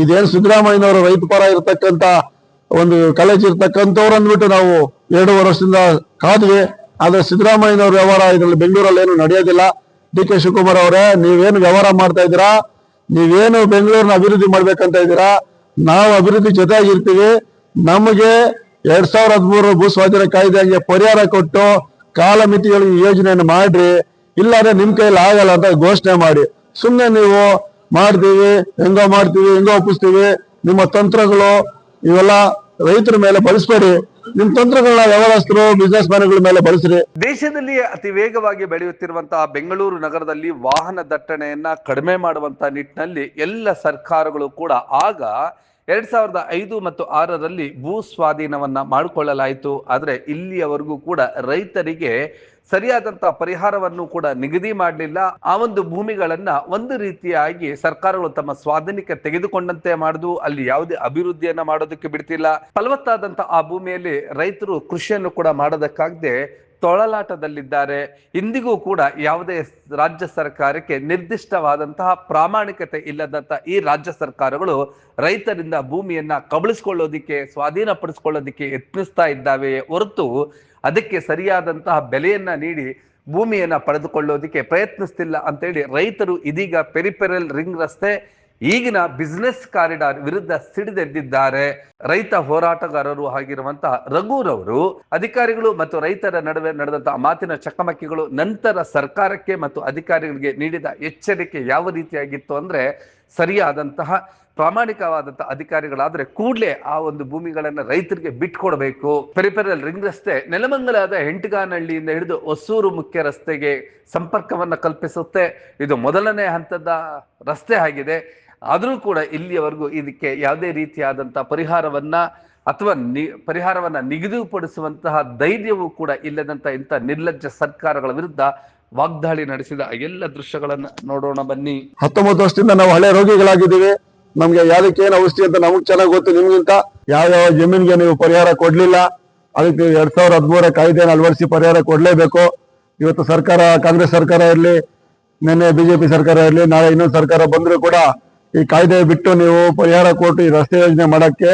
ಇದೇನು ಸಿದ್ದರಾಮಯ್ಯನವರು ರೈತ ಪರ ಇರತಕ್ಕಂತ ಒಂದು ಕಾಲೇಜ್ ಇರ್ತಕ್ಕಂಥವ್ರು ಅಂದ್ಬಿಟ್ಟು ನಾವು ಎರಡೂವರೆ ವರ್ಷದಿಂದ ಕಾದ್ವಿ. ಆದ್ರೆ ಸಿದ್ದರಾಮಯ್ಯನವ್ರ ವ್ಯವಹಾರ ಇದ್ರಲ್ಲಿ ಬೆಂಗಳೂರಲ್ಲಿ ಏನು ನಡೆಯೋದಿಲ್ಲ. ಡಿ ಕೆ ಶಿವಕುಮಾರ್ ಅವರೇ, ನೀವೇನು ವ್ಯವಹಾರ ಮಾಡ್ತಾ ಇದ್ದೀರಾ? ನೀವೇನು ಬೆಂಗಳೂರಿನ ಅಭಿವೃದ್ಧಿ ಮಾಡ್ಬೇಕಂತ ಇದ್ದೀರಾ? ನಾವು ಅಭಿವೃದ್ಧಿ ಜೊತೆಯಾಗಿರ್ತೀವಿ. ನಮಗೆ ಎರಡ್ ಸಾವಿರ ಹದಿಮೂರು ಭೂ ಸ್ವಾಧೀನ ಕಾಯ್ದೆಗೆ ಪರಿಹಾರ ಕೊಟ್ಟು ಕಾಲಮಿತಿಗಳಿಗೆ ಮಿತಿಗಳಿಗೆ ಯೋಜನೆಯನ್ನು ಮಾಡ್ರಿ. ಇಲ್ಲಾಂದ್ರೆ ನಿಮ್ ಕೈಯಲ್ಲಿ ಆಗಲ್ಲ ಅಂತ ಘೋಷಣೆ ಮಾಡಿ. ಸುಮ್ಮನೆ ನೀವು ಮಾಡ್ತೀವಿ, ಹೆಂಗೋ ಮಾಡ್ತೀವಿ, ಹೆಂಗೋ ಒಪ್ಪಿಸ್ತೀವಿ. ನಿಮ್ಮ ತಂತ್ರಗಳು ಇವೆಲ್ಲ ರೈತರ ಮೇಲೆ ಬಳಸ್ಬೇಡಿ. ನಿಮ್ ತಂತ್ರಗಳನ್ನ ವ್ಯವಹಾರಸ್ಥರು ಬಿಸ್ನೆಸ್ ಮ್ಯಾನ್ಗಳ ಮೇಲೆ ಬಳಸ್ರಿ. ದೇಶದಲ್ಲಿ ಅತಿ ವೇಗವಾಗಿ ಬೆಳೆಯುತ್ತಿರುವಂತಹ ಬೆಂಗಳೂರು ನಗರದಲ್ಲಿ ವಾಹನ ದಟ್ಟಣೆಯನ್ನ ಕಡಿಮೆ ಮಾಡುವಂತ ನಿಟ್ಟಿನಲ್ಲಿ ಎಲ್ಲ ಸರ್ಕಾರಗಳು ಕೂಡ ಆಗ ಎರಡ್ ಸಾವಿರದ ಐದು ಮತ್ತು ಆರರಲ್ಲಿ ಭೂ ಸ್ವಾಧೀನವನ್ನ ಮಾಡಿಕೊಳ್ಳಲಾಯಿತು. ಆದ್ರೆ ಇಲ್ಲಿಯವರೆಗೂ ಕೂಡ ರೈತರಿಗೆ ಸರಿಯಾದಂತಹ ಪರಿಹಾರವನ್ನು ಕೂಡ ನಿಗದಿ ಮಾಡಲಿಲ್ಲ. ಆ ಒಂದು ಭೂಮಿಗಳನ್ನ ಒಂದು ರೀತಿಯಾಗಿ ಸರ್ಕಾರಗಳು ತಮ್ಮ ಸ್ವಾಧೀನಕ್ಕೆ ತೆಗೆದುಕೊಂಡಂತೆ ಮಾಡುದು, ಅಲ್ಲಿ ಯಾವುದೇ ಅಭಿವೃದ್ಧಿಯನ್ನ ಮಾಡೋದಕ್ಕೆ ಬಿಡ್ತಿಲ್ಲ. ಫಲವತ್ತಾದಂತಹ ಆ ಭೂಮಿಯಲ್ಲಿ ರೈತರು ಕೃಷಿಯನ್ನು ಕೂಡ ಮಾಡೋದಕ್ಕಾಗದೆ ತೊಳಲಾಟದಲ್ಲಿದ್ದಾರೆ. ಇಂದಿಗೂ ಕೂಡ ಯಾವುದೇ ರಾಜ್ಯ ಸರ್ಕಾರಕ್ಕೆ ನಿರ್ದಿಷ್ಟವಾದಂತಹ ಪ್ರಾಮಾಣಿಕತೆ ಇಲ್ಲದಂತಹ ಈ ರಾಜ್ಯ ಸರ್ಕಾರಗಳು ರೈತರಿಂದ ಭೂಮಿಯನ್ನ ಕಬಳಿಸ್ಕೊಳ್ಳೋದಿಕ್ಕೆ, ಸ್ವಾಧೀನಪಡಿಸ್ಕೊಳ್ಳೋದಿಕ್ಕೆ ಯತ್ನಿಸ್ತಾ ಇದ್ದಾವೆ ಹೊರತು ಅದಕ್ಕೆ ಸರಿಯಾದಂತಹ ಬೆಲೆಯನ್ನ ನೀಡಿ ಭೂಮಿಯನ್ನ ಪಡೆದುಕೊಳ್ಳೋದಿಕ್ಕೆ ಪ್ರಯತ್ನಿಸ್ತಿಲ್ಲ ಅಂತೇಳಿ ರೈತರು ಇದೀಗ ಪೆರಿಪೆರಲ್ ರಿಂಗ್ ರಸ್ತೆ ಈಗಿನ ಬಿಸ್ನೆಸ್ ಕಾರಿಡಾರ್ ವಿರುದ್ಧ ಸಿಡಿದೆದ್ದಿದ್ದಾರೆ ರೈತ ಹೋರಾಟಗಾರರು ಆಗಿರುವಂತಹ ರಘುರವರು ಅಧಿಕಾರಿಗಳು ಮತ್ತು ರೈತರ ನಡುವೆ ನಡೆದಂತಹ ಮಾತಿನ ಚಕಮಕಿಗಳು ನಂತರ ಸರ್ಕಾರಕ್ಕೆ ಮತ್ತು ಅಧಿಕಾರಿಗಳಿಗೆ ನೀಡಿದ ಎಚ್ಚರಿಕೆ ಯಾವ ರೀತಿಯಾಗಿತ್ತು ಅಂದ್ರೆ ಸರಿಯಾದಂತಹ ಪ್ರಾಮಾಣಿಕವಾದಂತಹ ಅಧಿಕಾರಿಗಳಾದ್ರೆ ಕೂಡಲೇ ಆ ಒಂದು ಭೂಮಿಗಳನ್ನ ರೈತರಿಗೆ ಬಿಟ್ಕೊಡ್ಬೇಕು. ಪೆರಿಪೆರಲ್ ರಿಂಗ್ ರಸ್ತೆ, ನೆಲಮಂಗಲದ ಹೆಂಟಗಾನಹಳ್ಳಿಯಿಂದ ಹಿಡಿದು ಹೊಸೂರು ಮುಖ್ಯ ರಸ್ತೆಗೆ ಸಂಪರ್ಕವನ್ನ ಕಲ್ಪಿಸುತ್ತೆ. ಇದು ಮೊದಲನೇ ಹಂತದ ರಸ್ತೆ ಆಗಿದೆ. ಆದರೂ ಕೂಡ ಇಲ್ಲಿಯವರೆಗೂ ಇದಕ್ಕೆ ಯಾವುದೇ ರೀತಿಯಾದಂಥ ಪರಿಹಾರವನ್ನ ಅಥವಾ ನಿ, ಪರಿಹಾರವನ್ನ ನಿಗದಿಪಡಿಸುವಂತಹ ಧೈರ್ಯವೂ ಕೂಡ ಇಲ್ಲದಂತ ಇಂಥ ನಿರ್ಲಜ್ಜ ಸರ್ಕಾರಗಳ ವಿರುದ್ಧ ವಾಗ್ದಾಳಿ ನಡೆಸಿದ ಎಲ್ಲ ದೃಶ್ಯಗಳನ್ನ ನೋಡೋಣ ಬನ್ನಿ. ಹತ್ತೊಂಬತ್ತು ವರ್ಷದಿಂದ ನಾವು ಹಳೆ ರೋಗಿಗಳಾಗಿದ್ದೀವಿ. ನಮ್ಗೆ ಯಾವ್ದಕ್ಕೆ ಏನು ಔಷಧಿ ಅಂತ ನಮಗ್ ಚೆನ್ನಾಗಿ ಗೊತ್ತು, ನಿಮ್ಗಿಂತ. ಯಾವ ಯಾವ ಜಮೀನಿಗೆ ನೀವು ಪರಿಹಾರ ಕೊಡ್ಲಿಲ್ಲ, ಅದಕ್ಕೆ ಎರಡ್ ಸಾವಿರದ ಹದಿಮೂರ ಕಾಯ್ದೆಯನ್ನು ಅಳವಡಿಸಿ ಪರಿಹಾರ ಕೊಡ್ಲೇಬೇಕು. ಇವತ್ತು ಸರ್ಕಾರ, ಕಾಂಗ್ರೆಸ್ ಸರ್ಕಾರ ಇರಲಿ, ನಿನ್ನೆ ಬಿಜೆಪಿ ಸರ್ಕಾರ ಇರಲಿ, ನಾಳೆ ಇನ್ನೊಂದು ಸರ್ಕಾರ ಬಂದ್ರು ಕೂಡ ಈ ಕಾಯ್ದೆ ಬಿಟ್ಟು ನೀವು ಪರಿಹಾರ ಕೊಟ್ಟು ಈ ರಸ್ತೆ ಯೋಜನೆ ಮಾಡಕ್ಕೆ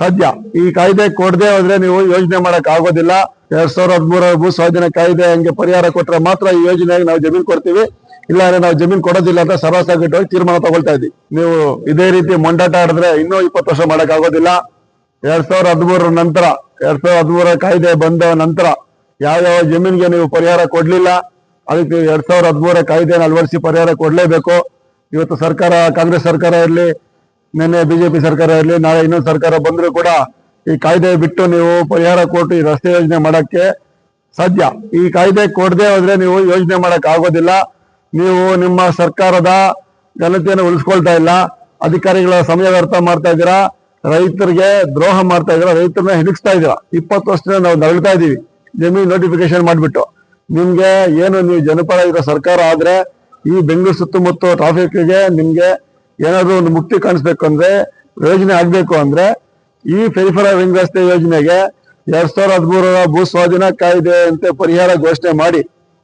ಸಾಧ್ಯ. ಈ ಕಾಯ್ದೆ ಕೊಡದೆ ಹೋದ್ರೆ ನೀವು ಯೋಜನೆ ಮಾಡಕ್ ಆಗೋದಿಲ್ಲ. ಎರಡ್ ಸಾವಿರದ ಹದಿಮೂರ ಭೂ ಸ್ವಾಧೀನ ಕಾಯ್ದೆ ಹಂಗೆ ಪರಿಹಾರ ಕೊಟ್ರೆ ಮಾತ್ರ ಈ ಯೋಜನೆಗೆ ನಾವು ಜಮೀನ್ ಕೊಡ್ತೀವಿ. ಇಲ್ಲ ಅಂದ್ರೆ ನಾವು ಜಮೀನ್ ಕೊಡೋದಿಲ್ಲ ಅಂತ ಸರಾಸಾಗಿಟ್ಟು ತೀರ್ಮಾನ ತಗೊಳ್ತಾ ಇದ್ವಿ ನೀವು ಇದೇ ರೀತಿ ಮೊಂಡಾಟ ಆಡಿದ್ರೆ ಇನ್ನೂ ಇಪ್ಪತ್ತು ವರ್ಷ ಮಾಡಕ್ ಆಗೋದಿಲ್ಲ. ಎರಡ್ ಸಾವಿರದ ಹದಿಮೂರರ ನಂತರ, ಎರಡ್ ಸಾವಿರದ ಹದಿಮೂರ ಕಾಯ್ದೆ ಬಂದ ನಂತರ ಯಾವ್ಯಾವ ಜಮೀನಿಗೆ ನೀವು ಪರಿಹಾರ ಕೊಡ್ಲಿಲ್ಲ, ಅದಕ್ಕೆ ಎರಡ್ ಸಾವಿರದ ಹದಿಮೂರ ಕಾಯ್ದೆನ ಅಳವಡಿಸಿ ಪರಿಹಾರ ಕೊಡ್ಲೇಬೇಕು. ಇವತ್ತು ಸರ್ಕಾರ, ಕಾಂಗ್ರೆಸ್ ಸರ್ಕಾರ ಇರಲಿ, ನಿನ್ನೆ ಬಿಜೆಪಿ ಸರ್ಕಾರ ಇರಲಿ, ನಾಳೆ ಇನ್ನೊಂದು ಸರ್ಕಾರ ಬಂದರೂ ಕೂಡ ಈ ಕಾಯ್ದೆ ಬಿಟ್ಟು ನೀವು ಪರಿಹಾರ ಕೊಟ್ಟು ಈ ರಸ್ತೆ ಯೋಜನೆ ಮಾಡಕ್ಕೆ ಸಾಧ್ಯ. ಈ ಕಾಯ್ದೆ ಕೊಡದೆ ಹೋದ್ರೆ ನೀವು ಯೋಜನೆ ಮಾಡಕ್ ಆಗೋದಿಲ್ಲ. ನೀವು ನಿಮ್ಮ ಸರ್ಕಾರದ ಘನತೆಯನ್ನು ಉಳಿಸ್ಕೊಳ್ತಾ ಇಲ್ಲ. ಅಧಿಕಾರಿಗಳ ಸಮಯ ವ್ಯರ್ಥ ಮಾಡ್ತಾ ಇದ್ದೀರಾ? ರೈತರಿಗೆ ದ್ರೋಹ ಮಾಡ್ತಾ ಇದ್ದೀರಾ? ರೈತರನ್ನ ಹಿಡಿಸ್ತಾ ಇದ್ದೀರಾ? ಇಪ್ಪತ್ತು ವರ್ಷದಿಂದ ನಾವು ನರಳ್ತಾ ಇದೀವಿ. ಜಮೀನ್ ನೋಟಿಫಿಕೇಶನ್ ಮಾಡಿಬಿಟ್ಟು. ನಿಮ್ಗೆ ಏನು, ನೀವು ಜನಪರ ಇರೋ ಸರ್ಕಾರ ಆದ್ರೆ ಈ ಬೆಂಗಳೂರು ಸುತ್ತಮುತ್ತ ಟ್ರಾಫಿಕ್ಗೆ ನಿಮ್ಗೆ ಏನಾದ್ರು ಒಂದು ಮುಕ್ತಿ ಕಾಣಿಸ್ಬೇಕು ಅಂದ್ರೆ ಯೋಜನೆ ಆಗ್ಬೇಕು ಅಂದ್ರೆ ಈ ಫೆರಿಫರ ರಿಂಗ್ ರಸ್ತೆ ಯೋಜನೆಗೆ ಎರಡ್ ಸಾವಿರದ ಹದಿಮೂರರ ಭೂ ಸ್ವಾಧೀನ ಕಾಯ್ದೆ ಅಂತ ಪರಿಹಾರ ಘೋಷಣೆ ಮಾಡಿ.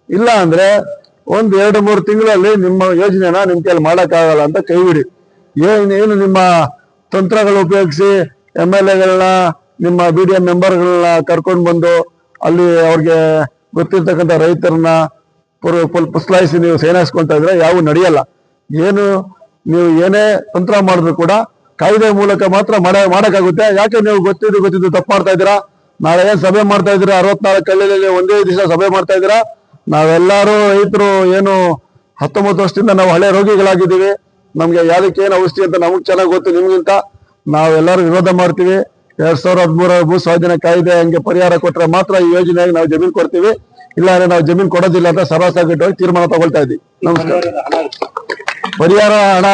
ಇಲ್ಲ ಅಂದ್ರೆ ಒಂದ್ ಎರಡು ಮೂರು ತಿಂಗಳಲ್ಲಿ ನಿಮ್ಮ ಯೋಜನೆನ ನಿಮ್ ಕೈಲಿ ಮಾಡಕ್ಕಾಗಲ್ಲ ಅಂತ ಕೈ ಬಿಡಿ ಏನ್, ಏನು ನಿಮ್ಮ ತಂತ್ರಗಳು ಉಪಯೋಗಿಸಿ ಎಂ ಎಲ್ ಎಗಳನ್ನ ನಿಮ್ಮ ಬಿ ಡಿ ಎಂ ಮೆಂಬರ್ಗಳನ್ನ ಕರ್ಕೊಂಡು ಬಂದು ಅಲ್ಲಿ ಅವ್ರಿಗೆ ಗೊತ್ತಿರ್ತಕ್ಕಂಥ ರೈತರನ್ನ ಪುಸ್ಲಾಯಿಸಿ ನೀವು ಸೇನಾಯಿಸ್ಕೊಂತ ಇದ್ರೆ ಯಾವ ನಡೆಯಲ್ಲ. ಏನು ನೀವು ಏನೇ ತಂತ್ರ ಮಾಡಿದ್ರು ಕೂಡ ಕಾಯ್ದೆ ಮೂಲಕ ಮಾತ್ರ ಮಾಡ ಮಾಡಕ್ಕಾಗುತ್ತೆ. ಯಾಕೆ ನೀವು ಗೊತ್ತಿದ್ದು ಗೊತ್ತಿದ್ದು ತಪ್ಪು ಮಾಡ್ತಾ ಇದ್ದೀರಾ? ನಾಳೆ ಏನು ಸಭೆ ಮಾಡ್ತಾ ಇದ್ದೀರಾ? ಅರವತ್ನಾಲ್ಕು ಹಳ್ಳಿಯಲ್ಲಿ ಒಂದೇ ದಿವಸ ಸಭೆ ಮಾಡ್ತಾ ಇದ್ದೀರಾ? ನಾವೆಲ್ಲರೂ ರೈತರು ಏನು ಹತ್ತೊಂಬತ್ತು ವರ್ಷದಿಂದ ನಾವು ಹಳೆ ರೋಗಿಗಳಾಗಿದ್ದೀವಿ. ನಮಗೆ ಯಾವ್ದಕ್ಕೆ ಏನು ಔಷಧಿ ಅಂತ ನಮಗೆ ಚೆನ್ನಾಗಿ ಗೊತ್ತು ನಿಮಗಿಂತ. ನಾವೆಲ್ಲರೂ ವಿರೋಧ ಮಾಡ್ತೀವಿ. ಎರಡ್ ಸಾವಿರದ ಹದಿಮೂರ ಭೂ ಸ್ವಾಧೀನ ಕಾಯ್ದೆ ಹಂಗೆ ಪರಿಹಾರ ಕೊಟ್ರೆ ಮಾತ್ರ ಈ ಯೋಜನೆಗೆ ನಾವು ಜಮೀನು ಕೊಡ್ತೀವಿ. ಇಲ್ಲ ಅಂದ್ರೆ ನಾವು ಜಮೀನ್ ಕೊಡೋದಿಲ್ಲ ಅಂತ ಸರಾಸಾಗಿಟ್ಟು ತೀರ್ಮಾನ ತಗೊಳ್ತಾ ಇದ್ವಿ ನಮಸ್ಕಾರ. ಪರಿಹಾರ ಹಣ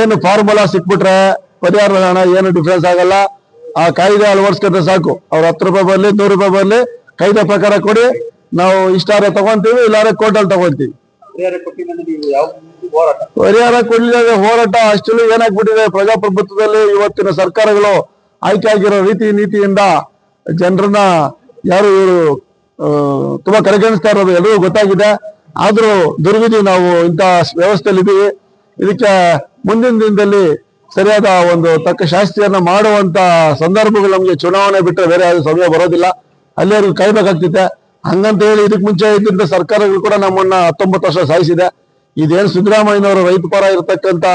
ಏನು ಫಾರ್ಮುಲಾ ಸಿಕ್ಬಿಟ್ರೆ ಪರಿಹಾರ ಹಣ ಏನು ಡಿಫ್ರೆನ್ಸ್ ಆಗಲ್ಲ. ಆ ಕಾಯ್ದೆ ಅಳವಡಿಸ್ಕೊಂಡ್ರೆ ಸಾಕು. ಅವ್ರ ಹತ್ತು ರೂಪಾಯಿ ಬರಲಿ ನೂರು ರೂಪಾಯಿ ಬರಲಿ ಕಾಯ್ದೆ ಪ್ರಕಾರ ಕೊಡಿ. ನಾವು ಇಷ್ಟಾರೆ ತಗೊಂತೀವಿ ಇಲ್ಲಾರೆ ಕೋರ್ಟಲ್ಲಿ ತಗೊಂತೀವಿ ಪರಿಹಾರ ಕೊಡ್ಲಿಲ್ಲ ಹೋರಾಟ ಅಷ್ಟೆಲ್ಲ ಏನಾಗ್ಬಿಟ್ಟಿದೆ? ಪ್ರಜಾಪ್ರಭುತ್ವದಲ್ಲಿ ಇವತ್ತಿನ ಸರ್ಕಾರಗಳು ಆಯ್ಕೆ ಆಗಿರೋ ರೀತಿ ನೀತಿಯಿಂದ ಜನರನ್ನ ಯಾರು ಇವರು ತುಂಬಾ ಕಡೆಗಣಿಸ್ತಾ ಇರೋದು ಎಲ್ಲರಿಗೂ ಗೊತ್ತಾಗಿದೆ. ಆದ್ರೂ ದುರ್ವಿಧಿ ನಾವು ಇಂತಹ ವ್ಯವಸ್ಥೆಯಲ್ಲಿ ಇದೀವಿ ಇದಕ್ಕೆ ಮುಂದಿನ ದಿನದಲ್ಲಿ ಸರಿಯಾದ ಒಂದು ತಕ್ಕ ಶಾಸ್ತಿಯನ್ನ ಮಾಡುವಂತ ಸಂದರ್ಭಗಳು ನಮಗೆ ಚುನಾವಣೆ ಬಿಟ್ಟರೆ ಬೇರೆ ಯಾವ್ದು ಸಮಯ ಬರೋದಿಲ್ಲ. ಅಲ್ಲಿವರೆಗೂ ಕಾಯ್ಬೇಕಾಗ್ತಿದೆ ಹಂಗಂತ ಹೇಳಿ ಇದಕ್ಕೆ ಮುಂಚೆ ಇದ್ದಿದ್ದ ಸರ್ಕಾರಗಳು ಕೂಡ ನಮ್ಮನ್ನ ಹತ್ತೊಂಬತ್ತು ವರ್ಷ ಸಾಯಿಸಿದೆ. ಇದೇನು ಸಿದ್ದರಾಮಯ್ಯನವರು ರೈತ ಪರ ಇರತಕ್ಕಂತ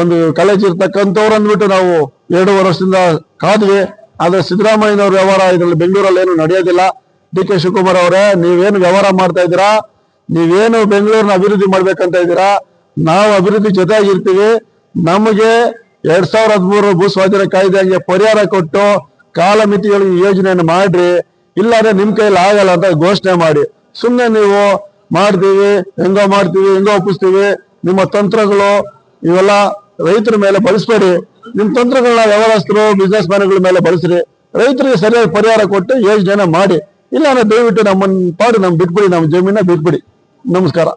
ಒಂದು ಕಾಲೇಜ್ ಇರ್ತಕ್ಕಂಥವ್ರು ಅಂದ್ಬಿಟ್ಟು ನಾವು ಎರಡೂವರೆ ವರ್ಷದಿಂದ ಕಾದ್ವಿ. ಆದ್ರೆ ಸಿದ್ದರಾಮಯ್ಯನವ್ರ ವ್ಯವಹಾರ ಇದ್ರಲ್ಲಿ ಬೆಂಗಳೂರಲ್ಲಿ ಏನು ನಡೆಯೋದಿಲ್ಲ. ಡಿ ಕೆ ಶಿವಕುಮಾರ್ ಅವರೇ, ನೀವೇನು ವ್ಯವಹಾರ ಮಾಡ್ತಾ ಇದ್ದೀರಾ? ನೀವೇನು ಬೆಂಗಳೂರಿನ ಅಭಿವೃದ್ಧಿ ಮಾಡ್ಬೇಕಂತ ಇದ್ದೀರಾ? ನಾವು ಅಭಿವೃದ್ಧಿ ಜೊತೆಯಾಗಿರ್ತೀವಿ. ನಮಗೆ ಎರಡ್ ಸಾವಿರ ಹದಿಮೂರು ಭೂ ಸ್ವಾಧೀನ ಕಾಯ್ದೆಗೆ ಪರಿಹಾರ ಕೊಟ್ಟು ಕಾಲಮಿತಿಗಳಿಗೆ ಯೋಜನೆಯನ್ನು ಮಾಡ್ರಿ. ಇಲ್ಲಾಂದ್ರೆ ನಿಮ್ ಕೈಲಿ ಆಗಲ್ಲ ಅಂತ ಘೋಷಣೆ ಮಾಡಿ. ಸುಮ್ಮನೆ ನೀವು ಮಾಡ್ತೀವಿ, ಹೆಂಗೋ ಮಾಡ್ತೀವಿ, ಹೆಂಗೋ ಒಪ್ಪಿಸ್ತೀವಿ. ನಿಮ್ಮ ತಂತ್ರಗಳು ಇವೆಲ್ಲ ರೈತರ ಮೇಲೆ ಬಳಸ್ಬೇಡಿ. ನಿಮ್ಮ ತಂತ್ರಗಳನ್ನ ವ್ಯವಹಾರಸ್ಥರು ಬಿಸ್ನೆಸ್ ಮ್ಯಾನ್ಗಳ ಮೇಲೆ ಬಳಸ್ರಿ. ರೈತರಿಗೆ ಸರಿಯಾಗಿ ಪರಿಹಾರ ಕೊಟ್ಟು ಯೋಜನೆ ಮಾಡಿ. ಇಲ್ಲ ಅಂದ್ರೆ ದಯವಿಟ್ಟು ನಮ್ಮನ್ನ ಪಾಡು, ನಮ್ ಬಿಟ್ಬಿಡಿ ನಮ್ಮ ಜಮೀನ ಬಿಟ್ಬಿಡಿ. ನಮಸ್ಕಾರ.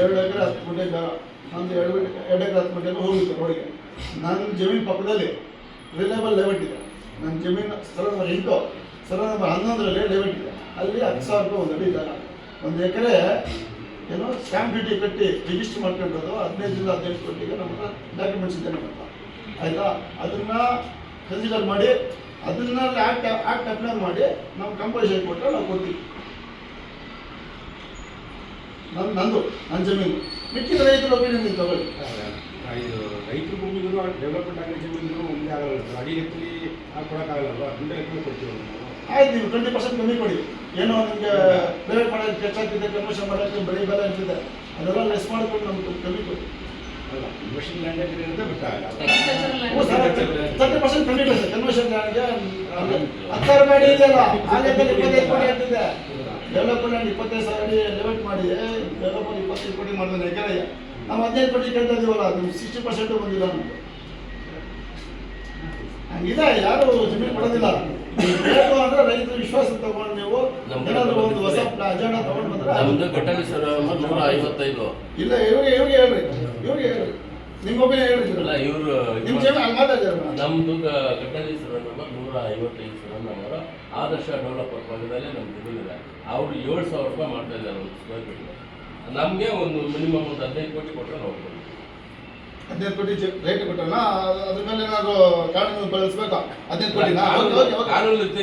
ಎರಡು ಎಕರೆ ಹತ್ತು ಗುಂಟೆ ಎಕರೆ ಹೋಗುತ್ತೆ ರೋಡಿಗೆ. ನನ್ನ ಜಮೀನು ಪಕ್ಕದಲ್ಲಿ ರಿಲೇಬಲ್ ಲೆವೆಟ್ ಇದೆ. ನನ್ನ ಜಮೀನು ಸರ ನಂಬರ್ ಎಂಟು ಸರ ನಂಬರ್ ಹನ್ನೊಂದರಲ್ಲಿ ಡೆಬಿಟ್ ಇದೆ ಅಲ್ಲಿ ಹತ್ತು ಸಾವಿರ ರೂಪಾಯಿ ಒಂದು ಜಾಗ ಒಂದು ಎಕರೆ ಏನು ಸ್ಟ್ಯಾಂಪ್ ಡ್ಯೂಟಿ ಕಟ್ಟಿ ರಿಜಿಸ್ಟರ್ ಮಾಡ್ಕೊಂಡಿರೋದು ಹದಿನೈದರಿಂದ ಹದಿನೆಂಟು ಕೋಟಿಗೆ ನಮ್ಮ ಡಾಕ್ಯುಮೆಂಟ್ಸ್ ಇದೆ ನಮ್ಮ ಆಯಿತಾ? ಅದನ್ನು ಕನ್ಸಿಡರ್ ಮಾಡಿ, ಅದನ್ನ ಆ್ಯಕ್ಟ್ ಆ್ಯಕ್ಟ್ ಅಪ್ಲೈ ಮಾಡಿ ನಾವು ಕಂಪಲ್ಸರಿ ಕೊಟ್ಟರೆ ನಾವು ಕೊಡ್ತೀವಿ. ನನ್ನ ನಂದು ನನ್ನ ಜಮೀನು. ಮಿಕ್ಕಿದ ರೈತರ ಒಪಿನಿಯನ್ ನೀವು ತಗೊಳ್ಳಿ ಇದು ಭೂಮಿಗೂ ಡೆವಲಪ್ಮೆಂಟ್ ಆಗಿರೋ ಜಮೀನು ಒಂದೇ ಆಗಲ್ಲ. ಅಡಿ ಆಯ್ತು ನೀವು. ಟ್ವೆಂಟಿ ಪರ್ಸೆಂಟ್ ಕಮ್ಮಿ ಕೊಡಿ. ಏನೋ ನಿಮಗೆ ಪ್ರೈವೇಟ್ ಮಾಡೋಕ್ಕೆ ಹೆಚ್ಚಾಗ್ತಿದೆ ಕನ್ವರ್ಷನ್ ಮಾಡೋಕ್ಕೆ ಬರೀ ಬೆಲೆ ಅಂತಿದೆ. ಅದೆಲ್ಲ ಲೆಸ್ ಮಾಡಿಕೊಂಡು ನಮ್ಗೆ ಕಮ್ಮಿ ಕೊಡಿ. ತರ್ಟಿ ಪರ್ಸೆಂಟ್ ಲ್ಯಾಂಡ್ಗೆ ಗಾಡಿ ಇದೆಯಲ್ಲ ಆಗಲೇ ಇಪ್ಪತ್ತೈದು ಕೋಟಿ ಆಗ್ತಿದೆ ಡೆವಲಪ್ಮೆಂಟ್ ಲ್ಯಾಂಡ್ ಇಪ್ಪತ್ತೈದು ಸಾವಿರ ಅಡಿ ಡೆವಲಪ್ ಮಾಡಿ. ಡೆವಲಪ್ಮೆಂಟ್ ಇಪ್ಪತ್ತೈದು ಕೋಟಿ ಮಾಡಿದ್ರೆ ಎಕರೆ ನಾವು ಹದಿನೈದು ಕೋಟಿ ಕೇಳ್ತಾ ಇದೀವಲ್ಲ ನಿಮ್ಗೆ ಸಿಕ್ಸ್ಟಿ ಪರ್ಸೆಂಟು ಬಂದಿಲ್ಲ ನಮ್ಗೆ. ಹಂಗಿದೆ ಯಾರು ಜಮೀನು ಕೊಡೋದಿಲ್ಲ. ನೀವು ಬೇಕು ಅಂದ್ರೆ ರೈತರ ವಿಶ್ವಾಸ ತಗೊಂಡು ನೀವು ಏನಾದ್ರು ಒಂದು ಹೊಸ ಅಜೆಂಡ ತಗೊಂಡು ಬಂದ್ರೆ ನಮ್ದು ಘಟನೆ ಸರ್ ನೂರ ಐವತ್ತೈದು. ಇಲ್ಲ ಇವ್ರಿಗೆ ಇವ್ರಿಗೆ ಹೇಳ್ರಿ. ಇವ್ರಿಗೆ ಹೇಳ್ರಿ. ನಿಮ್ಮ ಹೇಳ್ರಿ ಇವರು ನಿಮ್ಮ ಜನ ಅಲ್ಲಿ ನಮ್ದು ಘಟನೆ ಸರ್ ನಂಬರ್ ನೂರ ಐವತ್ತೈದು ಸರ್ ಆದರ್ಶ ಡೆವಲಪರ್ ಭಾಗದಲ್ಲಿ ನಮ್ಮ ಜಮೀನಿದೆ ಅವರು ಏಳು ಸಾವಿರ ರೂಪಾಯಿ ಮಾಡ್ತಾ ಇದ್ದಾರೆ ಒಂದು ಸ್ಕ್ವೇರ್ ಫೀಟ್ ನಮಗೆ ಒಂದು ಮಿನಿಮಮ್ ಒಂದು ಹದಿನೈದು ಕೋಟಿ ಕೊಟ್ಟರೆ ಕೊಡ್ತೀವಿ. ಹದಿನೈದು ಕೋಟಿ ರೇಟ್ ಕೊಟ್ಟಲ್ಲ ಅದ್ರ ಮೇಲೆ ಏನಾದ್ರು ಕಾನೂನು ಬಳಸ್ಬೇಕಾ ಹದಿನೈದು ಕೋಟಿ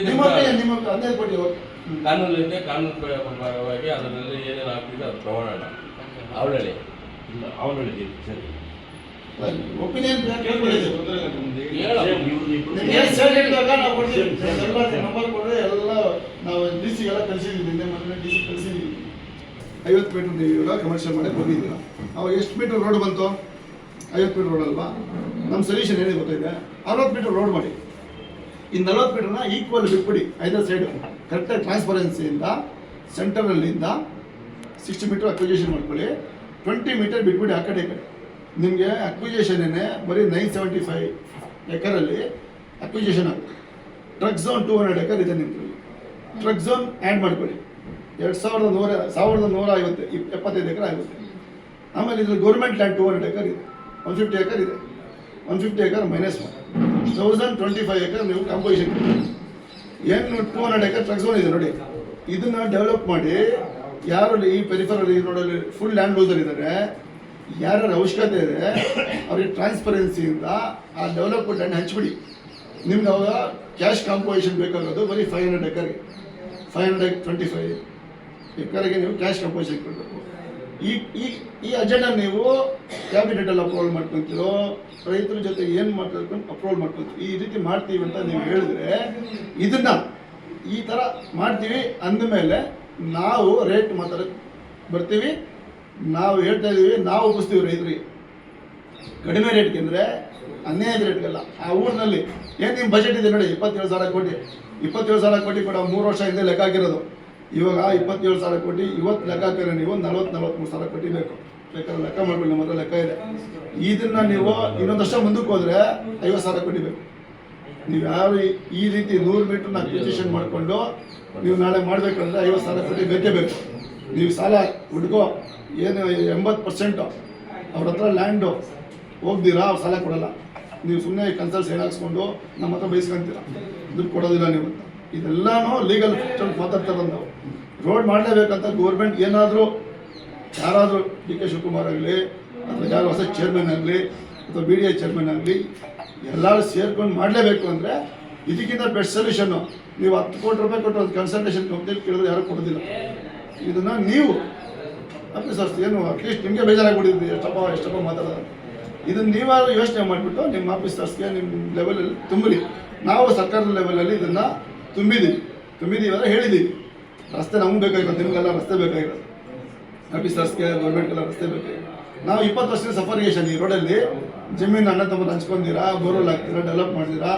ನಿಮ್ಮ ನಿಮ್ಮ ಹದಿನೈದು ಕೋಟಿ ಓಕೆ ಕಾನೂನು ಇದೆ ಕಾನೂನು ಪ್ರಕಾರವಾಗಿ ಅದರಲ್ಲಿ ಏನೇನು ಆಗ್ತಿದೆ ಅದು ಪ್ರಮಾಣ ಅವಳಲ್ಲಿ ಇಲ್ಲ ಅವಳಲ್ಲಿ ಸರಿ. ಒಪಿನಿಯನ್ ನಂಬರ್ ಕೊಡ್ರೆ ಎಲ್ಲ ನಾವು ಡಿ ಸಿ ಎಲ್ಲ ಕಳಿಸಿದ್ದೀವಿ ನಿನ್ನೆ ಮೊನ್ನೆ ಡಿ ಸಿ ಕಳಿಸಿದ್ದೀವಿ ಐವತ್ತು ಮೀಟರ್ ನೀವು ಇವಾಗ ಕಮರ್ಷಿಯಲ್ ಮಾಡಿ ಬಂದಿದ್ದೀವಿ ಅವಾಗ ಎಷ್ಟು ಮೀಟರ್ ರೋಡ್ ಬಂತು? ಐವತ್ತು ಮೀಟರ್ ರೋಡ್ ಅಲ್ವಾ? ನಮ್ಮ ಸೊಲ್ಯೂಷನ್ ಏನಿದೆ ಗೊತ್ತಿದೆ ಅರವತ್ತು ಮೀಟರ್ ರೋಡ್ ಮಾಡಿ. ಈ ನಲವತ್ತು ಮೀಟರ್ನ ಈಕ್ವಲ್ ಬಿಟ್ಬಿಡಿ ಐದರ ಸೈಡು ಕರೆಕ್ಟಾಗಿ ಟ್ರಾನ್ಸ್ಪರೆನ್ಸಿಯಿಂದ ಸೆಂಟರಲ್ಲಿಂದ ಸಿಕ್ಸ್ಟಿ ಮೀಟರ್ ಅಕ್ವಿಜೇಷನ್ ಮಾಡ್ಕೊಳ್ಳಿ. ಟ್ವೆಂಟಿ ಮೀಟರ್ ಬಿಟ್ಬಿಡಿ ಆ ಕಡೆ ಕಡೆ. ನಿಮಗೆ ಅಕ್ವಿಜೇಷನ್ನೇ ಬರೀ ನೈನ್ ಸೆವೆಂಟಿ ಫೈವ್ ಎಕರಲ್ಲಿ ಅಕ್ವಿಜೇಷನ್ ಆಗುತ್ತೆ. Truck zone two hundred acre ಇದೆ ನಿಮ್ಮ ಟ್ರಕ್ ಝೋನ್ ಆ್ಯಡ್ ಮಾಡ್ಕೊಳ್ಳಿ. ಎರಡು ಸಾವಿರದ ನೂರ ಸಾವಿರದ ನೂರ ಐವತ್ತು ಎಪ್ಪತ್ತೈದು ಎಕರೆ ಆಗುತ್ತೆ. ಆಮೇಲೆ ಇದ್ರಲ್ಲಿ government land two hundred acre ಇದೆ. ಒನ್ ಫಿಫ್ಟಿ ಏಕರ್ ಇದೆ. One fifty acre minus thousand twenty five acre ನೀವು ಕಾಂಪೋಸಿಷನ್ ಏನು two hundred acre truck zone ಇದೆ ನೋಡಿ. ಇದನ್ನ ಡೆವಲಪ್ ಮಾಡಿ ಯಾರು ಈ ಪೆರಿಫರಲ್ ನೋಡಲ್ಲಿ ಫುಲ್ ಲ್ಯಾಂಡ್ ಲೂಸರ್ ಇದ್ದಾರೆ ಯಾರ ಅವಶ್ಯಕತೆ ಇದೆ, ಅವ್ರಿಗೆ ಟ್ರಾನ್ಸ್ಪರೆನ್ಸಿಯಿಂದ ಆ ಡೆವಲಪ್ಮೆಂಟ್ ಲ್ಯಾಂಡ್ ಹಂಚ್ಬಿಡಿ. ನಿಮ್ಗೆ ಅವಾಗ ಕ್ಯಾಶ್ ಕಾಂಪೋಸಿಷನ್ ಬೇಕಾಗೋದು ಬರೀ ಫೈವ್ ಹಂಡ್ರೆಡ್ ಎಕರ್ಗೆ ಫೈವ್ ಹಂಡ್ರೆಡ್ ಟ್ವೆಂಟಿ ಫೈವ್ ಎಕರ್ಗೆ ನೀವು ಕ್ಯಾಶ್ ಕಾಂಪೋಸಿಷನ್ ಕೊಡಬೇಕು. ಈ ಈ ಈ ಅಜೆಂಡಾ ನೀವು ಕ್ಯಾಬಿನೆಟಲ್ಲಿ ಅಪ್ರೂವಲ್ ಮಾಡ್ಕೊಂತೀರೋ, ರೈತರ ಜೊತೆ ಏನು ಮಾತಾಡ್ಕೊಂಡು ಅಪ್ರೂವಲ್ ಮಾಡ್ಕೊಂತೀವಿ, ಈ ರೀತಿ ಮಾಡ್ತೀವಿ ಅಂತ ನೀವು ಹೇಳಿದ್ರೆ, ಇದನ್ನ ಈ ಥರ ಮಾಡ್ತೀವಿ ಅಂದಮೇಲೆ ನಾವು ರೇಟ್ ಮಾತಾಡಕ್ಕೆ ಬರ್ತೀವಿ. ನಾವು ಹೇಳ್ತಾ ಇದೀವಿ, ನಾವು ಒಪ್ಪಿಸ್ತೀವಿ ರೈತರಿಗೆ. ಕಡಿಮೆ ರೇಟ್ಗೆ ಅಂದರೆ ಹನ್ನೆರಡು ರೇಟ್ಗೆಲ್ಲ ಆ ಊರಿನಲ್ಲಿ, ಏನು ನಿಮ್ಮ ಬಜೆಟ್ ಇದೆ ನೋಡಿ, ಇಪ್ಪತ್ತೇಳು ಸಾವಿರ ಕೋಟಿ. ಇಪ್ಪತ್ತೇಳು ಸಾವಿರ ಕೋಟಿ ಕೂಡ ಮೂರು ವರ್ಷ ಹಿಂದೆ ಲೆಕ್ಕ ಹಾಕಿರೋದು. ಇವಾಗ ಇಪ್ಪತ್ತೇಳು ಸಾವಿರ ಕೋಟಿ, ಇವತ್ತು ಲೆಕ್ಕ ಹಾಕಿರೋ ನೀವು ನಲ್ವತ್ತು ನಲ್ವತ್ಮೂರು ಸಾವಿರ ಕೋಟಿ ಬೇಕು. ಬೇಕಾದ್ರೆ ಲೆಕ್ಕ ಮಾಡ್ಕೊಳ್ಳಿ ನಮ್ಮ ಹತ್ರ ಲೆಕ್ಕ ಇದೆ. ಇದನ್ನ ನೀವು ಇನ್ನೊಂದು ವರ್ಷ ಮುಂದಕ್ಕೆ ಹೋದ್ರೆ ಐವತ್ತು ಸಾವಿರ ಕೋಟಿ ಬೇಕು. ನೀವು ಯಾವ ಈ- ರೀತಿ ನೂರು ಮೀಟರ್ನ ಅಕ್ವಿಜಿಷನ್ ಮಾಡಿಕೊಂಡು ನೀವು ನಾಳೆ ಮಾಡಬೇಕಂದ್ರೆ ಐವತ್ತು ಸಾವಿರ ಕೋಟಿ ಬೇಕೇ ಬೇಕು. ನೀವು ಸಾಲ ಹುಡ್ಕೋ, ಏನು ಎಂಬತ್ತು ಪರ್ಸೆಂಟು ಅವ್ರ ಹತ್ರ ಲ್ಯಾಂಡು ಹೋಗ್ದಿರಾ, ಅವ್ರು ಸಾಲ ಕೊಡಲ್ಲ. ನೀವು ಸುಮ್ಮನೆ ಕನ್ಸಲ್ಸ್ ಹೇಳಾಕ್ಸ್ಕೊಂಡು ನಮ್ಮ ಹತ್ರ ಬೈಸ್ಕೊಂತೀರ? ದುಡ್ಡು ಕೊಡೋದಿಲ್ಲ ನೀವು ಇದೆಲ್ಲಾನು ಲೀಗಲ್ ಮಾತಾಡ್ತಾರೆ ನಾವು ರೋಡ್ ಮಾಡಲೇಬೇಕಂತ ಗೌರ್ಮೆಂಟ್ ಏನಾದರೂ, ಯಾರಾದರೂ ಡಿ ಕೆ ಶಿವಕುಮಾರ್ ಆಗಲಿ, ಅಥವಾ ಯಾರು ಹೊಸ ಚೇರ್ಮನ್ ಆಗಲಿ, ಅಥವಾ ಬಿ ಡಿ ಐ ಚೇರ್ಮನ್ ಆಗಲಿ, ಎಲ್ಲರೂ ಸೇರ್ಕೊಂಡು ಮಾಡಲೇಬೇಕು ಅಂದರೆ ಇದಕ್ಕಿಂತ ಬೆಸ್ಟ್ ಸೊಲ್ಯೂಷನ್ನು ನೀವು ಹತ್ತು ಕೋಟಿ ರೂಪಾಯಿ ಕೊಟ್ಟು ಒಂದು ಕನ್ಸಲ್ಟೇಷನ್ ಕಂಪ್ನಿಲಿ ಕೇಳಿದ್ರೆ ಯಾರು ಕೊಡೋದಿಲ್ಲ. ಇದನ್ನು ನೀವು ಆಫೀಸರ್ಸ್ ಏನು ಅಟ್ಲೀಸ್ಟ್ ನಿಮಗೆ ಬೇಜಾರಾಗ್ಬಿಟ್ಟಿದ್ವಿ ಎಷ್ಟಪ್ಪ ಎಷ್ಟಪ್ಪ ಮಾತಾಡೋದು. ಇದನ್ನು ನೀವಾದ್ರೂ ಯೋಚನೆ ಮಾಡಿಬಿಟ್ಟು ನಿಮ್ಮ ಆಫೀಸರ್ಸ್ಗೆ ನಿಮ್ಮ ಲೆವೆಲಲ್ಲಿ ತುಂಬಲಿ. ನಾವು ಸರ್ಕಾರದ ಲೆವೆಲಲ್ಲಿ ಇದನ್ನು ತುಂಬಿದ್ದೀವಿ. ತುಂಬಿದ್ದೀವಿ ಅಂದರೆ ಹೇಳಿದ್ದೀವಿ. ರಸ್ತೆ ನಮ್ಗೆ ಬೇಕಾಗಿರೋದು, ನಿಮಗೆಲ್ಲ ರಸ್ತೆ ಬೇಕಾಗಿರೋದು. ಆಫೀಸರ್ಸ್ಗೆ, ಗೌರ್ಮೆಂಟ್ಗೆಲ್ಲ ರಸ್ತೆ ಬೇಕಾಗಿರೋದು. ನಾವು ಇಪ್ಪತ್ತು ವರ್ಷದ ಸಫರಿಗೇಷನ್ ಈ ರೋಡಲ್ಲಿ. ಜಮೀನು ಅಣ್ಣ ತಮ್ಮ ಹಂಚ್ಕೊಂಡಿರಾ ಬೋರ್ವೆಲ್ ಹಾಕ್ತೀರಾ, ಡೆವಲಪ್ ಮಾಡಿದ್ದೀರಾ?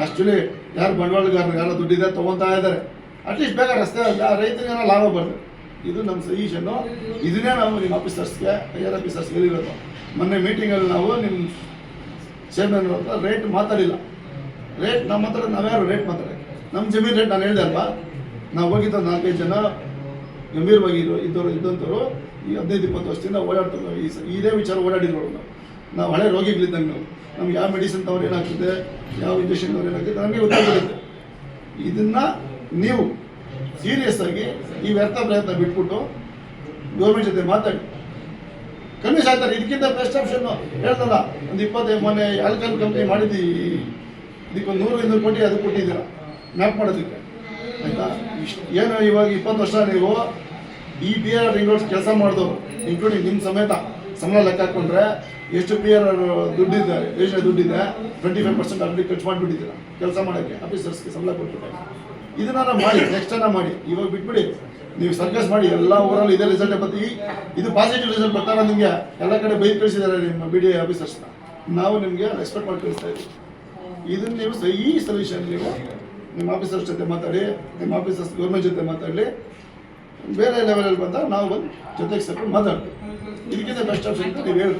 ಆ್ಯಕ್ಚುಲಿ ಯಾರು ಬಂಡವಾಳಗಾರರು, ಯಾರು ದುಡ್ಡಿದೆ ತೊಗೊತಾ ಇದ್ದಾರೆ. ಅಟ್ಲೀಸ್ಟ್ ಬೇಗ ರಸ್ತೆ ಅಲ್ಲ ರೈತರಿಗೆ ಏನೋ ಲಾಭ ಬರ್ತದೆ ಇದು ನಮ್ಮ ಸಜೆಷನ್ನು ಇದನ್ನೇ ನಾವು ನಿಮ್ಮ ಆಫೀಸರ್ಸ್ಗೆ ಹೈಯರ್ ಆಫೀಸರ್ಸ್ಗೆ ಹೇಳಿರೋದು. ಮೊನ್ನೆ ಮೀಟಿಂಗಲ್ಲಿ ನಾವು ನಿಮ್ಮ ಚೇರ್ಮನ್ ಹತ್ರ ರೇಟ್ ಮಾತಾಡಿಲ್ಲ. ರೇಟ್ ನಮ್ಮ ಹತ್ರ ನಾವ್ಯಾರು ರೇಟ್ ಮಾತಾಡಿ ನಮ್ಮ ಜಮೀನು ರೇಟ್ ನಾನು ಹೇಳಿದೆ ಅಲ್ವಾ? ನಾವು ಹೋಗಿದ್ದ ನಾಲ್ಕೈದು ಜನ ಗಂಭೀರವಾಗಿ ಇರೋ ಇದ್ದವರು ಇದ್ದಂಥವ್ರು ಈ ಹದಿನೈದು, ಇಪ್ಪತ್ತು ವರ್ಷದಿಂದ ಓಡಾಡ್ತಾರೆ ಈ ಇದೇ ವಿಚಾರ ಓಡಾಡಿದ್ರು ನಾವು ನಾವು ಹಳೆ ರೋಗಿಗಳಿದ್ದಂಗೆ ನಾವು. ನಮ್ಗೆ ಯಾವ ಮೆಡಿಸಿನ್ ತವ್ರು ಏನಾಗ್ತದೆ, ಯಾವ ಇಂಜೆಕ್ಷನ್ ತವ್ರು ಏನಾಗ್ತದೆ ನಮಗೆ ಗೊತ್ತಾಗುತ್ತೆ ಇದನ್ನು ನೀವು ಸೀರಿಯಸ್ ಆಗಿ ಈ ವ್ಯರ್ಥ ಪ್ರಯತ್ನ ಬಿಟ್ಬಿಟ್ಟು ಗೌರ್ಮೆಂಟ್ ಜೊತೆ ಮಾತಾಡಿ. ಕನ್ವಿನ್ಸ್ ಆಗ್ತಾರೆ. ಇದಕ್ಕಿಂತ ಬೆಸ್ಟ್ ಆಪ್ಷನ್ ಹೇಳ್ತಲ್ಲ ಒಂದು ಇಪ್ಪತ್ತೈದು, ಮೊನ್ನೆ ಆಲ್ಕಲ್ ಕಂಪ್ನಿ ಮಾಡಿದ್ದೀವಿ ಇದಕ್ಕೊಂದು ನೂರು ಇನ್ನೂರು ಕೋಟಿ ಅದು ಕೊಟ್ಟಿದ್ದೀರ? ಮ್ಯಾಪ್ ಮಾಡೋದಕ್ಕೆ, ಆಯ್ತಾ? ಇಷ್ಟು ಏನು ಇವಾಗ ಇಪ್ಪತ್ತು ವರ್ಷ ನೀವು ಈ ಬಿ ಆರ್ ರಿಂಗ್ ರೋಡ್ಸ್ ಕೆಲಸ ಮಾಡಿದವರು ಇನ್ಕ್ಲೂಡಿಂಗ್ ನಿಮ್ಮ ಸಮೇತ ಸಂಬಳ ಲೆಕ್ಕ ಹಾಕೊಂಡ್ರೆ ಎಷ್ಟು ಪಿ ಆರ್ ದುಡ್ಡಿದೆ ಎಷ್ಟು ದುಡ್ಡಿದೆ ಟ್ವೆಂಟಿ ಫೈವ್ ಪರ್ಸೆಂಟ್ ಆಲ್ರೆಡಿ ಖರ್ಚು ಮಾಡಿಬಿಟ್ಟಿದ್ದೀರ, ಕೆಲಸ ಮಾಡೋಕ್ಕೆ ಆಫೀಸರ್ಸ್ಗೆ ಸಂಬಳ ಕೊಟ್ಬಿಟ್ಟು. ಇದನ್ನ ಮಾಡಿ ನೆಕ್ಸ್ಟನ್ನ ಮಾಡಿ. ಇವಾಗ ಬಿಟ್ಬಿಡಿ, ನೀವು ಸರ್ಕಸ್ ಮಾಡಿ, ಎಲ್ಲ ಊರಲ್ಲಿ ಇದೇ ರಿಸಲ್ಟ್ ಬತ್ತಿ ಇದು ಪಾಸಿಟಿವ್ ರಿಸಲ್ಟ್ ಬರ್ತಾರ ನಿಮಗೆ. ಎಲ್ಲ ಕಡೆ ಬೈಕ್ ಕಳಿಸಿದ್ದಾರೆ ನಿಮ್ಮ ಬಿ ಡಿ ಆಫೀಸರ್ಸ್ನ ನಾವು ನಿಮಗೆ ರೆಸ್ಪೆಕ್ಟ್ ಮಾಡಿ ಕಳಿಸ್ತಾ ಇದ್ದೀವಿ. ಇದನ್ನ ನೀವು ಈ ಸೊಲ್ಯೂಷನ್ ನೀವು ನಿಮ್ಮ ಆಫೀಸರ್ಸ್ ಜೊತೆ ಮಾತಾಡಿ ನಿಮ್ಮ ಆಫೀಸರ್ಸ್ ಗೌರ್ಮೆಂಟ್ ಜೊತೆ ಮಾತಾಡಲಿ. ಬೇರೆ ಲೆವೆಲಲ್ಲಿ ಬಂದಾಗ ನಾವು ಬಂದು ಜೊತೆಗೆ ಸೇರ್ಕೊಂಡು ಮಾತಾಡ್ತೀವಿ. ಇದಕ್ಕಿಂತ ಬೆಸ್ಟ್ ಆಪ್ಷನ್ ಅಂತ ನೀವು ಹೇಳಿ